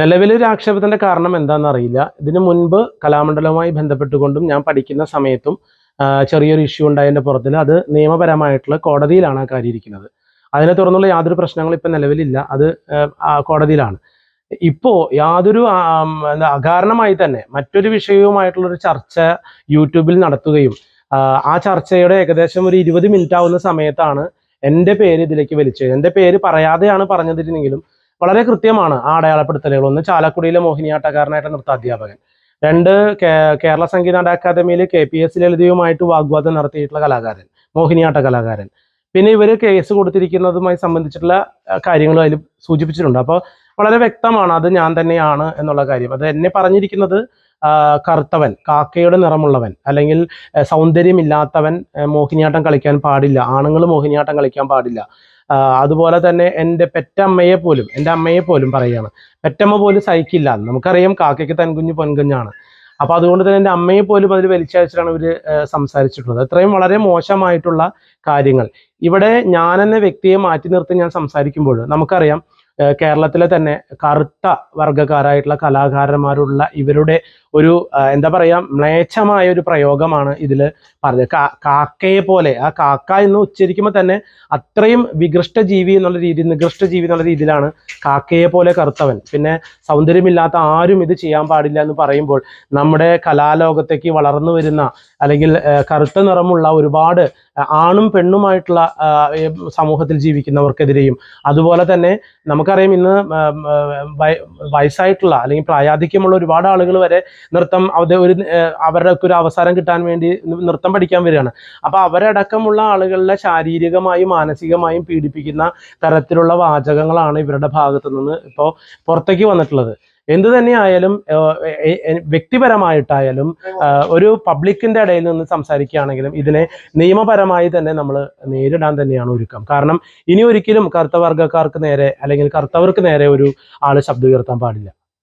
നിലവിലൊരു ആക്ഷേപത്തിന്റെ കാരണം എന്താണെന്ന് അറിയില്ല. ഇതിനു മുൻപ് കലാമണ്ഡലവുമായി ബന്ധപ്പെട്ടുകൊണ്ടും ഞാൻ പഠിക്കുന്ന സമയത്തും ചെറിയൊരു ഇഷ്യൂ ഉണ്ടായതിന്റെ പുറത്തിൽ. അത് നിയമപരമായിട്ടുള്ള കോടതിയിലാണ് ആ കാര്യം ഇരിക്കുന്നത്. അതിനെ തുടർന്നുള്ള യാതൊരു പ്രശ്നങ്ങളും ഇപ്പം നിലവിലില്ല. അത് കോടതിയിലാണ്. ഇപ്പോ യാതൊരു എന്താ അകാരണമായി തന്നെ മറ്റൊരു വിഷയവുമായിട്ടുള്ള ഒരു ചർച്ച യൂട്യൂബിൽ നടത്തുകയും ആ ചർച്ചയുടെ ഏകദേശം ഒരു ഇരുപത് മിനിറ്റ് ആവുന്ന സമയത്താണ് എന്റെ പേര് ഇതിലേക്ക് വലിച്ചത്. എന്റെ പേര് പറയാതെയാണ് പറഞ്ഞതിരുന്നെങ്കിലും വളരെ കൃത്യമാണ് ആ അടയാളപ്പെടുത്തലുകൾ. ഒന്ന് ചാലക്കുടിയിലെ മോഹിനിയാട്ടക്കാരനായിട്ട് നൃത്താധ്യാപകൻ രണ്ട് കേരള സംഗീത അക്കാദമിയിൽ കെ പി എസ് ലളിതയുമായിട്ട് വാഗ്വാദം നടത്തിയിട്ടുള്ള കലാകാരൻ മോഹിനിയാട്ട കലാകാരൻ പിന്നെ ഇവർ കേസ് കൊടുത്തിരിക്കുന്നതുമായി സംബന്ധിച്ചിട്ടുള്ള കാര്യങ്ങൾ അതിൽ സൂചിപ്പിച്ചിട്ടുണ്ട്. അപ്പോൾ വളരെ വ്യക്തമാണ് അത് ഞാൻ തന്നെയാണ് എന്നുള്ള കാര്യം. അത് എന്നെ പറഞ്ഞിരിക്കുന്നത് കറുത്തവൻ കാക്കയുടെ നിറമുള്ളവൻ അല്ലെങ്കിൽ സൗന്ദര്യമില്ലാത്തവൻ മോഹിനിയാട്ടം കളിക്കാൻ പാടില്ല ആണുങ്ങൾ മോഹിനിയാട്ടം കളിക്കാൻ പാടില്ല. അതുപോലെ തന്നെ എന്റെ പെറ്റമ്മയെ പോലും എന്റെ അമ്മയെ പോലും പറയുകയാണ്. പെറ്റമ്മ പോലും സഹിക്കില്ല. നമുക്കറിയാം കാക്കയ്ക്ക് തൻകുഞ്ഞ് പൊൻകുഞ്ഞാണ്. അപ്പോൾ അതുകൊണ്ട് തന്നെ എന്റെ അമ്മയെ പോലും അതിൽ വലിച്ചയച്ചിട്ടാണ് ഇവർ സംസാരിച്ചിട്ടുള്ളത്. അത്രയും വളരെ മോശമായിട്ടുള്ള കാര്യങ്ങൾ. ഇവിടെ ഞാൻ എന്ന വ്യക്തിയെ മാറ്റി നിർത്തി ഞാൻ സംസാരിക്കുമ്പോൾ നമുക്കറിയാം കേരളത്തിലെ തന്നെ കറുത്ത വർഗക്കാരായിട്ടുള്ള കലാകാരന്മാരുള്ള ഇവരുടെ ഒരു എന്താ പറയാ മ്ലേച്ഛമായ ഒരു പ്രയോഗമാണ് ഇതിൽ പറഞ്ഞത്. കാക്കയെ പോലെ ആ കാക്ക എന്ന് ഉച്ചരിക്കുമ്പോൾ തന്നെ അത്രയും വികൃഷ്ട ജീവി എന്നുള്ള രീതി നികൃഷ്ട ജീവി എന്നുള്ള രീതിയിലാണ് കാക്കയെ പോലെ കറുത്തവൻ. പിന്നെ സൗന്ദര്യമില്ലാത്ത ആരും ഇത് ചെയ്യാൻ പാടില്ല എന്ന് പറയുമ്പോൾ നമ്മുടെ കലാലോകത്തേക്ക് വളർന്നു വരുന്ന അല്ലെങ്കിൽ കറുത്ത നിറമുള്ള ഒരുപാട് ആണും പെണ്ണുമായിട്ടുള്ള സമൂഹത്തിൽ ജീവിക്കുന്നവർക്കെതിരെയും അതുപോലെ തന്നെ നമുക്കറിയാം ഇന്ന് വയസ്സായിട്ടുള്ള അല്ലെങ്കിൽ പ്രായാധിക്യമുള്ള ഒരുപാട് ആളുകൾ വരെ നൃത്തം അത് ഒരു അവരുടെയൊക്കെ ഒരു അവസരം കിട്ടാൻ വേണ്ടി നൃത്തം പഠിക്കാൻ വരികയാണ്. അപ്പൊ അവരടക്കമുള്ള ആളുകളെ ശാരീരികമായും മാനസികമായും പീഡിപ്പിക്കുന്ന തരത്തിലുള്ള വാചകങ്ങളാണ് ഇവരുടെ ഭാഗത്തു നിന്ന് ഇപ്പോൾ പുറത്തേക്ക് വന്നിട്ടുള്ളത്. എന്തു തന്നെയായാലും വ്യക്തിപരമായിട്ടായാലും ഒരു പബ്ലിക്കിന്റെ ഇടയിൽ നിന്ന് സംസാരിക്കുകയാണെങ്കിലും ഇതിനെ നിയമപരമായി തന്നെ നമ്മൾ നേരിടാൻ തന്നെയാണ് ഒരുക്കം. കാരണം ഇനി ഒരിക്കലും കറുത്ത വർഗക്കാർക്ക് നേരെ അല്ലെങ്കിൽ കറുത്തവർക്ക് നേരെ ഒരു ആൾ ശബ്ദം ഉയർത്താൻ പാടില്ല.